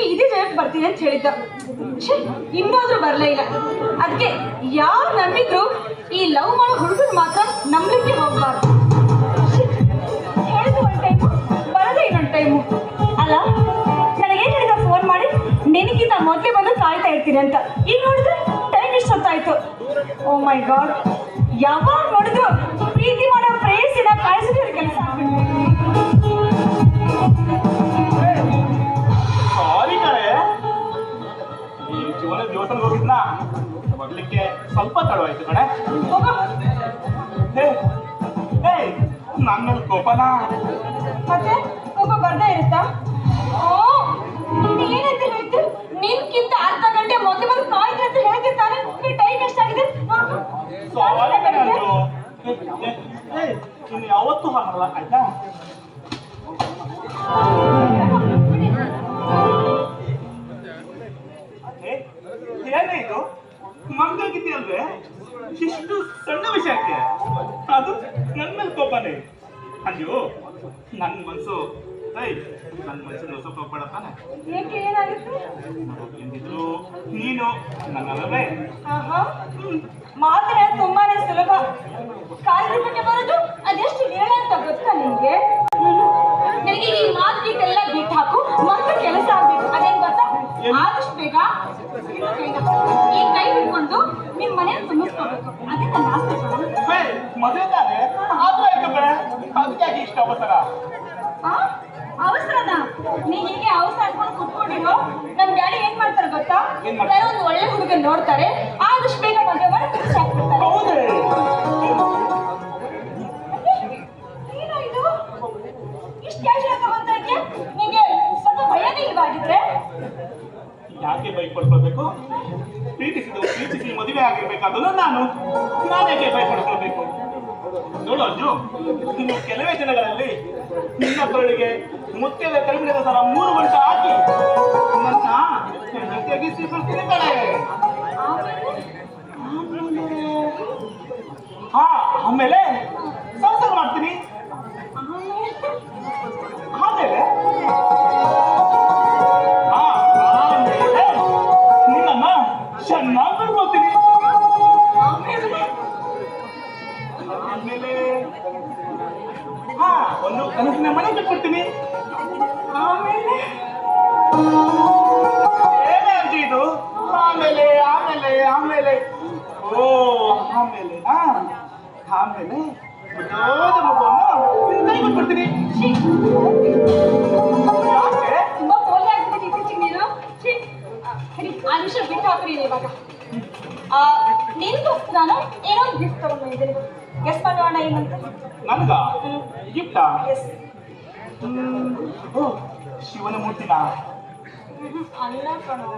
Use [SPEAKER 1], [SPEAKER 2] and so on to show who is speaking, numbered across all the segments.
[SPEAKER 1] ನಿನ್ಗೆ ಇದೇ ಜಯಕ್ಕೆ ಬರ್ತೀನಿ ಅಂತ ಹೇಳಿದ್ದ. ಇನ್ನಾದ್ರೂ ಬರಲೇ ಇಲ್ಲ. ಅದಕ್ಕೆ ಯಾರು ನಂಬಿದ್ರು ಈ ಲವ್ ಮಾಡೋ ಹುಡುಗರು ಮಾತ್ರ ನಂಬಲಿಕ್ಕೆ ಹೋಗ್ಬಾರ್ದು. ಹೇಳಿದ್ರು ಒಂದ್ ಟೈಮು ಬರೋದೇ ಇನ್ನೊಂದು ಟೈಮು ಅಲ್ಲ, ನನಗೇನು ಹೇಳಿದ ಫೋನ್ ಮಾಡಿ? ನಿನಗಿಂತ ಮೊದಲೇ ಬಂದು ಕಾಯ್ತಾ ಇರ್ತೀನಿ ಅಂತ. ಈಗ ನೋಡಿದ್ರೆ ಟೈಮ್ ಇಷ್ಟೊತ್ತಾಯ್ತು ಓ ಮೈ ಗಾಡ್ ಯಾವಾಗ ನೋಡಿದ್ರು ಪ್ರೀತಿ ಮಾಡೋ ಪ್ರೇಯಸಿನ ಕಾಯಿಸಿದ್ರೆ ಕೆಲಸ
[SPEAKER 2] ನನ್ನ ಮೇಲೆ ಕೋಪನಾ?
[SPEAKER 1] ಮತ್ತೆ? ಕೋಪ ಬರ್ದೇ ಇರುತ್ತಾ? ಓ ಏನಂತ ಹೇಳ್ತು? ನಿನ್ಕಿಂತ ಅರ್ಧ ಗಂಟೆ ಮೊದಲು ಬಂದು ಕಾಯ್ತು ಅಂತ ಹೇಳ್ತಿರ್ತಾನೆ. ತಾನೆ ಟೈಮ್ ಎಷ್ಟಾಗಿದೆ?
[SPEAKER 2] ಯಾವತ್ತೂ ಹಾಗಲ್ಲ ಆಯ್ತಾ? ನನ್ನ ಮನಸ್ಸು ಐ ನನ್ನ ಮನಸ್ಸು ಹೊಸ ಕೋಪಡ ತಾನೆ.
[SPEAKER 1] ಏಕೆ ಏನಾಗುತ್ತೆ?
[SPEAKER 2] ಎಂದಿದ್ರು ನೀನು ನನ್ನಲ್ಲವೇ?
[SPEAKER 1] ಆಹಾ ಮಾತ್ರ ತುಂಬಾನೇ ಸುಲಭ. ಕಾರ್ಯರೂಪಕ್ಕೆ ಬರೋದು ಅದೆಷ್ಟು ವೇಳ ಅಂತ ಗೊತ್ತಾ ನಿಮಗೆ ನನಗೆ ಈ ಮಾತಿಗೆಲ್ಲ ಬಿಟ್ಟು ಹಾಕು. ಮತ್ತೆ ಕೆಲಸ ಆಗ್ಬೇಕು. ಅದೇನ್ ಗೊತ್ತಾ? ಆದಷ್ಟು ಬೇಗ ಈ ಕೈ ಹಿಡ್ಕೊಂಡು ನಿಮ್ಮ ಮನೆಯನ್ನು ತುಂಬಿಸ್ಕೋಬೇಕು. ಅದೇ ನನ್ನ
[SPEAKER 2] ಆಸ್ತಿ ಮದುವೆ ತಾನೆ ಆದ್ರೂ ಆಯ್ತು ಕಣೆ. ಅದಕ್ಕೆ ಯಾಕೆ ಇಷ್ಟ ಅವಸರ?
[SPEAKER 1] ಅವಸರನ? ನೀ ಹೀಗೆ ಅವಸರ ಅನ್ಕೊಂಡು ಕುತ್ಕೊಂಡಿರೋ? ನಮ್ ಡ್ಯಾಡಿ ಏನ್ ಮಾಡ್ತಾರೆ ಗೊತ್ತಾ? ಒಂದು ಒಳ್ಳೆ ಹುಡುಗ ನೋಡ್ತಾರೆ. ಆದಷ್ಟು ಬೇಗ ಮದುವೆ ಮಾಡಿ ಖುಷಿ ಆಗ್ಬಿಡ್ತಾರೆ.
[SPEAKER 2] ಹೌದೇ?
[SPEAKER 1] ಇಷ್ಟು ಕ್ಯಾಶುವಲ್ ತಗೊಂತ ಇದೆಯಾ ನಿಂಗೆ ಸ್ವಲ್ಪ ಭಯನೇ ಇಲ್ವಾಗಿದ್ರೆ?
[SPEAKER 2] ಯಾಕೆ ಭಯಪಡ್ಕೊಳ್ಬೇಕು? ಪ್ರೀತಿಸಿದ ಪ್ರೀತಿಸಿ ಮದುವೆ ಆಗಿರ್ಬೇಕಾದನ್ನು ನಾನು. ನಾನೇಕೆ ಭಯಪಡ್ಕೊಳ್ಬೇಕು? ನೋಡು ಅರ್ಜು ಇನ್ನು ಕೆಲವೇ ದಿನಗಳಲ್ಲಿ ನಿನ್ನ ಕೊರಳಿಗೆ ಮುತ್ಯದ ಕಡಿಮೆ ಸಲ ಮೂರು ಗಂಟೆ ಹಾಕಿ ನನ್ನ ಹೆಂಡತಿಯಾಗಿ ಸ್ವೀಕರಿಸ್ತೀನಿ ಕಣೆ ಒಂದು ಕನಸಿನ ಮನೆ ಕೊಡ್ತೀನಿ.
[SPEAKER 1] ಆಮೇಲೆ
[SPEAKER 2] ಏನೇ ಅರ್ಜಿ ಇದು? ಆಮೇಲೆ ಆಮೇಲೆ ಆಮೇಲೆ. ಓ ಆಮೇಲೆ ಹಾ ಆಮೇಲೆ ದೊಡ್ಡ ಮಗುವನ್ನು ಕೈ ಕೊಡ್ತೀನಿ.
[SPEAKER 1] ತುಂಬಾ ಪೋಲಿ ಆಗ್ತದೆ ಇತ್ತೀಚೆಗೆ ನೀನು. ಆ, ಆ ವಿಷಯ ಬಿಟ್ಟು ಹಾಕ್ರಿ ಇವಾಗ. ಆ, ನಿನ್ಗೂ ನಾನು ಏನೋ ಒಂದು ಗಿಫ್ಟ್ ತಗೊಂಡಿದ್ದೀನಿ ಗೆಸ್ ಮಾಡೋಣ ಏನಂತ
[SPEAKER 2] ನನ್ಗ. ಗಿಫ್ಟಾ
[SPEAKER 1] ಎಸ್
[SPEAKER 2] ಓ ಶಿವನ ಮೂರ್ತಿನ?
[SPEAKER 1] ಅಲ್ಲ ಕಣೋ.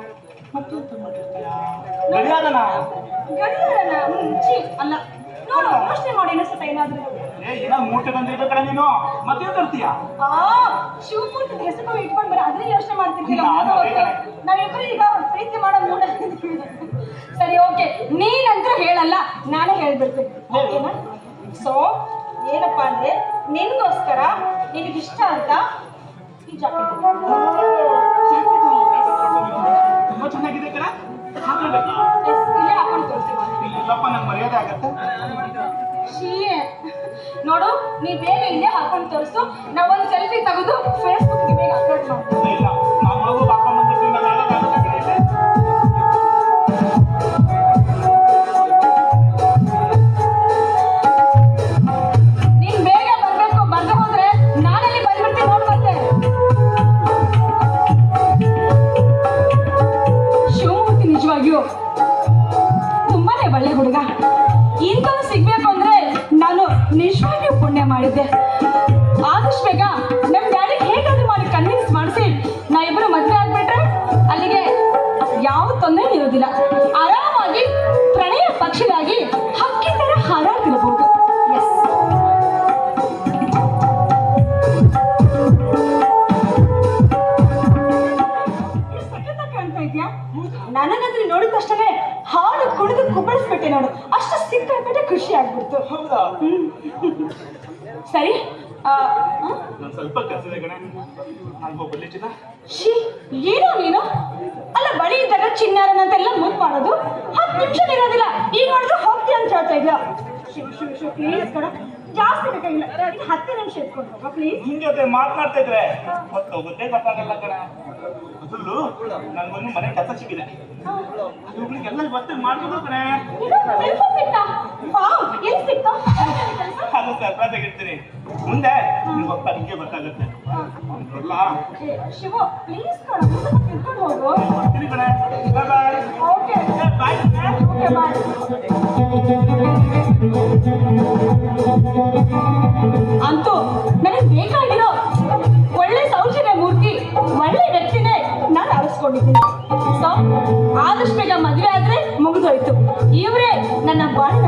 [SPEAKER 2] ಮತ್ತೆ ಗಡಿಯಾರನ?
[SPEAKER 1] ಗಡಿಯಾರನ? ಛೀ ಅಲ್ಲ. ನೋಡು ಯೋಚನೆ ಮಾಡಿ ಇನ್ನೊಂದ್ಸತ ಏನಾದ್ರು.
[SPEAKER 2] ಏ ಏನೋ ಮೂಟೆ ಬಂದಿರ್ಬೇಕು ಕಡೆ ನೀನು. ಮತ್ತೆ ತರ್ತೀಯ?
[SPEAKER 1] ಆ ಶಿವಮೂರ್ತಿ ಹೆಸರು ಇಟ್ಕೊಂಡು ಬರ ಅದ್ರ ಯೋಚನೆ ಮಾಡ್ತಿರ್ತೀರ. ನಾವಿಬ್ರು ಈಗ ಪ್ರೀತಿ ಮಾಡೋ ಮೂಡ ಸರಿ ಓಕೆ. ನೀನಂತೂ ಹೇಳಲ್ಲ ನಾನೇ ಹೇಳ್ಬಿಡ್ತೀನಿ. ಓಕೆನಾ? ಸೊ ಏನಪ್ಪ ಅಂದ್ರೆ ನಿನ್ಗೋಸ್ಕರ ನಿನಗಿಷ್ಟ ಅಂತ ಈ ಜಾಕೆಟ್
[SPEAKER 2] ತುಂಬಾ ಚೆನ್ನಾಗಿದೆ ಕಣ. ಹಾಕೊಳ್ಬೇಕಾ
[SPEAKER 1] ಹಾಕೊಂಡು ತೋರಿಸು. ನಾವೊಂದು ಸೆಲ್ಫಿ ತೆಗೆದು ಫೇಸ್ಬುಕ್ಗೆ ಬೇಗ ಅಪ್ಲೋಡ್ ಮಾಡ್ತೀವಿ ತುಂಬಾನೇ ಒಳ್ಳೆ ಹುಡುಗ. ಇಂಥದ್ದು ಸಿಗ್ಬೇಕು ಅಂದ್ರೆ ನಾನು ನಿಜವಾಗಿಯೂ ಪುಣ್ಯ ಮಾಡಿದ್ದೆ. ಆದಷ್ಟು ಬೇಗ ನಮ್ ಹೇಗಾದರೂ ಹೇಗಾದ್ರೂ ಮಾಡಿ ಕನ್ವಿನ್ಸ್ ಮಾಡಿಸಿ. ನಾ ಇಬ್ಬರು ಮದುವೆ ಆಗ್ಬಿಟ್ರೆ ಅಲ್ಲಿಗೆ ಯಾವ ತೊಂದರೆ ಇರೋದಿಲ್ಲ. ಆರಾಮಾಗಿ ಪ್ರಣಯ ಪಕ್ಷಿಯಾಗಿ ಹಕ್ಕಿ ತರ ಹಾರಾಡ್ತಿರ್ಬೋದು ಎಸ್ ಕಾಣ್ತಾ ಇದ್ಯಾ? ನನಗಂದ್ರೆ ನೋಡಿದ ತಕ್ಷಣ ಹಾಡು ಕುಣಿದು ಕುಪ್ಪಳಿಸ್ಬಿಟ್ಟೆ ನೋಡು. ಅಷ್ಟು ಸಿಕ್ಕಾಪಟ್ಟೆ ಖುಷಿ ಆಗ್ಬಿಡ್ತು.
[SPEAKER 2] ಹೌದಾ?
[SPEAKER 1] ಸರಿ?
[SPEAKER 2] ನಾನು ಸ್ವಲ್ಪ ಕೆಲಸ ಇದೆ ಕಣೆ. ನಾನು ಬರ್ಲಿಚ್ಚಿದ
[SPEAKER 1] ಶೀ ಏನೋ ನೀನು? ಅಲ್ಲ ಬಳಿ ಇದ್ದಾಗ ಚಿನ್ನಾರನಂತೆಲ್ಲ ಮುದ್ದು ಮಾಡೋದು? ಹತ್ತು ನಿಮಿಷ ಇರೋದಿಲ್ಲ. ಈಗ ನೋಡಿದ್ರೆ ಹೋಗ್ತೀಯ ಅಂತ ಹೇಳ್ತಾ ಇದ್ಯಾ? ಶಿವ ಶಿವ ಶಿವ ಪ್ಲೀಸ್ ಕಣ. ಜಾಸ್ತಿ ಬೇಕಾಗಿಲ್ಲ. ಇನ್ನು ಹತ್ತು ನಿಮಿಷ ಎತ್ಕೊಂಡು ಹೋಗ ಪ್ಲೀಸ್
[SPEAKER 2] ನಿನ್ ಜೊತೆ ಮಾತನಾಡ್ತಾ ಇದ್ರೆ. ಮತ್ತೆ ಗೊತ್ತಾಗಲ್ಲ ಕಣ. ಅದರಲ್ಲೂ ನನ್ಗೊಂದು ಮನೆ ಕೆಲಸ ಸಿಕ್ಕಿದೆ. ಇವುಗಳಿಗೆಲ್ಲ ಮತ್ತೆ ಮಾಡ್ಬೋದು ಕಣೆ.
[SPEAKER 1] ಎಲ್ಲಿ ಸಿಕ್ತಾ? ವಾವ್ ಎಲ್ಲಿ ಸಿಕ್ತಾ?
[SPEAKER 2] ಅದು ಸರ್ಪ್ರೈಸ್ ಆಗಿರ್ತೀನಿ ಮುಂದೆ ನಿಮ್ಗೆ ಗೊತ್ತಾಗುತ್ತೆ ಅಲ್ಲ
[SPEAKER 1] ಶಿವ ಪ್ಲೀಸ್ ಕಣ ತಿಳ್ಕೊಂಡು ಹೋಗು.
[SPEAKER 2] ಬರ್ತೀನಿ ಕಣೆ. Bye
[SPEAKER 1] okay
[SPEAKER 2] bye
[SPEAKER 1] okay bye ಅಂತೂ ನನಗೆ ಬೇಕಾಗಿರೋ ಒಳ್ಳೆ ಸೌಜನ್ಯ ಮೂರ್ತಿ ಒಳ್ಳೆ ವ್ಯಕ್ತಿನೇ ನಾನು ಆರಿಸ್ಕೊಂಡಿದ್ದೀನಿ ಸೊ ಆದಷ್ಟು ಬೇಗ ಮದುವೆ ಆದ್ರೆ ಮುಗಿದೋಯ್ತು. ಇವರೇ ನನ್ನ ಬಾಳಿನ